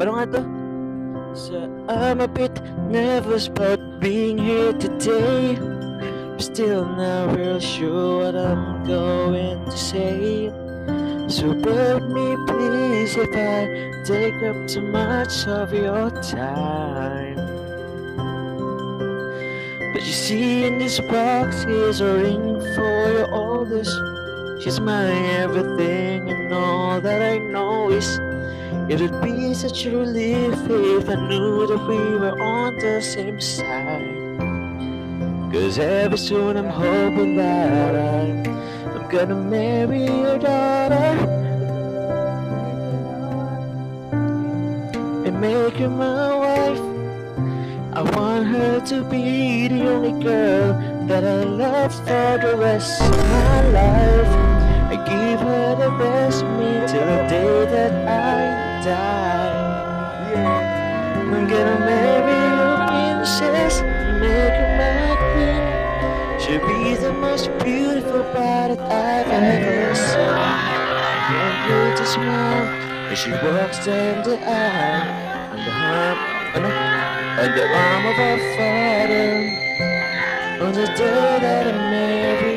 Paano nga to? So I'm a bit nervous about being here today. Still not real sure what I'm going to say. So bear with me, please, if I take up too much of your time. But you see, in this box is a ring for your oldest. She's my everything, and all that I know is it would be such a relief if I knew that we were on the same side. Cause every soon I'm hoping that I'm, I'm gonna marry your daughter and make her my wife. I want her to be the only girl that I love for the rest of my life. Die. I'm gonna marry a princess, make her my queen. She'll be the most beautiful that I've ever seen. Can't wait to smile as she walks down the aisle on the arm, on the, arm of her father. On the day that I met